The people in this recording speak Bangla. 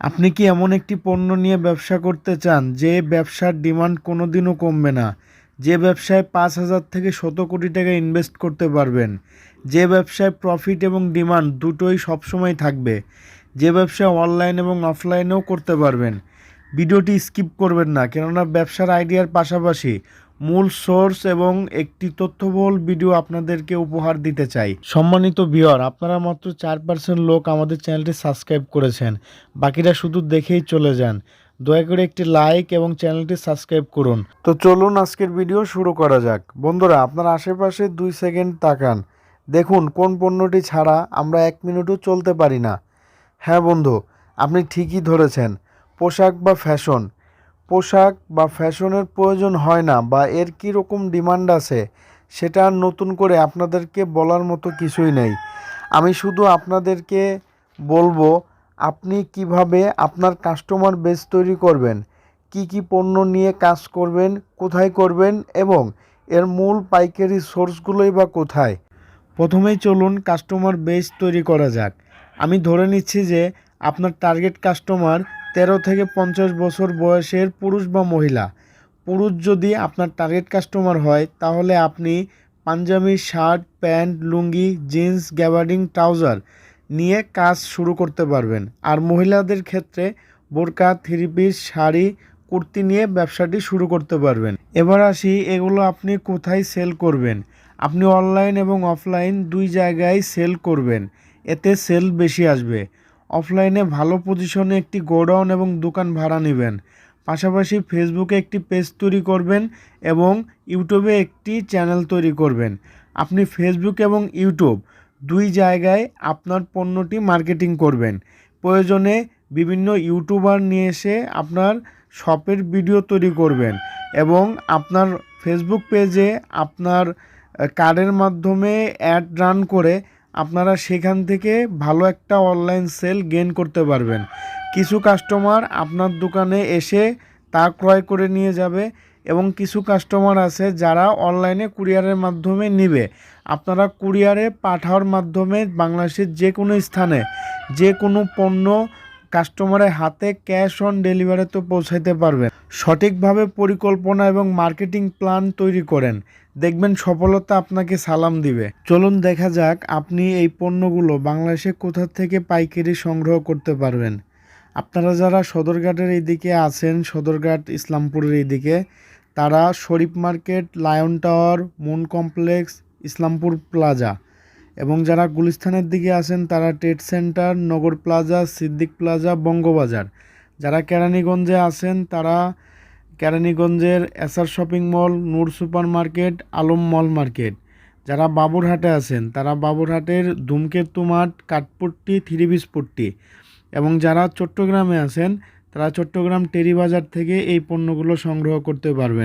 আপনি কি এমন একটি পণ্য নিয়ে ব্যবসা করতে চান যে ব্যবসার ডিমান্ড কোনো দিনও কমবে না? যে ব্যবসায় পাঁচ হাজার থেকে শত কোটি টাকা ইনভেস্ট করতে পারবেন, যে ব্যবসায় প্রফিট এবং ডিমান্ড দুটোই সবসময় থাকবে, যে ব্যবসা অনলাইন এবং অফলাইনেও করতে পারবেন। ভিডিওটি স্কিপ করবেন না, কেননা ব্যবসার আইডিয়ার পাশাপাশি মূল সোর্স এবং একটি তথ্যবহুল ভিডিও আপনাদেরকে উপহার দিতে চাই। সম্মানিত বিয়র আপনারা মাত্র চার পার্সেন্ট লোক আমাদের চ্যানেলটি সাবস্ক্রাইব করেছেন। বাকিরা শুধু দেখেই চলে যান। দয়া করে একটি লাইক এবং চ্যানেলটি সাবস্ক্রাইব করুন। তো চলুন আজকের ভিডিও শুরু করা যাক। বন্ধুরা, আপনার আশেপাশে দুই সেকেন্ড তাকান। দেখুন, কোন পণ্যটি ছাড়া আমরা এক মিনিটও চলতে পারি না। হ্যাঁ বন্ধু, আপনি ঠিকই ধরেছেন। পোশাক বা ফ্যাশন পোশাক বা ফ্যাশনের প্রয়োজন হয় না বা এর কী রকম ডিমান্ড আছে, সেটা নতুন করে আপনাদেরকে বলার মতো কিছুই নেই। আমি শুধু আপনাদেরকে বলব, আপনি কীভাবে আপনার কাস্টমার বেস তৈরি করবেন, কি কি পণ্য নিয়ে কাজ করবেন, কোথায় করবেন এবং এর মূল পাইকারি সোর্সগুলোই বা কোথায়। প্রথমেই চলুন কাস্টমার বেস তৈরি করা যাক। আমি ধরে নিচ্ছি যে আপনার টার্গেট কাস্টমার তেরো থেকে পঞ্চাশ বছর বয়সের পুরুষ বা মহিলা। পুরুষ যদি আপনার টার্গেট কাস্টমার হয়, তাহলে আপনি Punjabi, shirt, pant, lungi, jeans, gabardine, trouser নিয়ে কাজ শুরু করতে পারবেন। আর মহিলাদের ক্ষেত্রে বোরকা থ্রি পিস শাড়ি, কুর্তি নিয়ে ব্যবসাটি শুরু করতে পারবেন। এবার আসি, এগুলো আপনি কোথায় সেল করবেন? আপনি অনলাইন এবং অফলাইন দুই জায়গায় সেল করবেন। এতে সেল বেশি আসবে। অফলাইনে ভালো পজিশনে একটি গোডাউন এবং দোকান ভাড়া নেবেন। পাশাপাশি ফেসবুকে একটি পেজ তৈরি করবেন এবং ইউটিউবে একটি চ্যানেল তৈরি করবেন। আপনি ফেসবুক এবং ইউটিউব দুই জায়গায় আপনার পণ্যটি মার্কেটিং করবেন। প্রয়োজনে বিভিন্ন ইউটিউবার নিয়ে এসে আপনার শপের ভিডিও তৈরি করবেন এবং আপনার ফেসবুক পেজে আপনার কার্ডের মাধ্যমে অ্যাড রান করে আপনারা সেখান থেকে ভালো একটা অনলাইন সেল গেন করতে পারবেন। কিছু কাস্টমার আপনার দোকানে এসে তা ক্রয় করে নিয়ে যাবে এবং কিছু কাস্টমার আছে যারা অনলাইনে কুরিয়ারের মাধ্যমে নিবে। আপনারা কুরিয়ারে পাঠাওয়ার মাধ্যমে বাংলাদেশের যে কোনো স্থানে যে কোনো পণ্য কাস্টমারের হাতে ক্যাশ অন ডেলিভারি তো পৌঁছাইতে পারবেন। সঠিকভাবে পরিকল্পনা এবং মার্কেটিং প্ল্যান তৈরি করেন। দেখবেন সফলতা আপনাকে সালাম দিবে। চলুন দেখা যাক আপনি এই পণ্যগুলো বাংলাদেশে কোথা থেকে পাইকারি সংগ্রহ করতে পারবেন। আপনারা যারা সদরঘাটের এইদিকে আছেন, সদরঘাট, ইসলামপুরের এইদিকে, তারা Sharif market, lion tower, moon complex, Islampur plaza. এবং যারা গুলিস্থানের দিকে আছেন তারা trade centre, Nagar plaza, Siddique plaza, Bangabazar. যারা কেরানীগঞ্জে আছেন তারা কেরানীগঞ্জের SR shopping mall, Noor super market Alam mall market. যারা বাবুরহাটে আছেন তারা বাবুরহাটের ধূমকেতু মাঠ কাঠপট্টি থ্রি পিস পট্টি এবং যারা চট্টগ্রামে আছেন তারা চট্টগ্রাম টেরি বাজার থেকে এই পণ্যগুলো সংগ্রহ করতে পারবেন।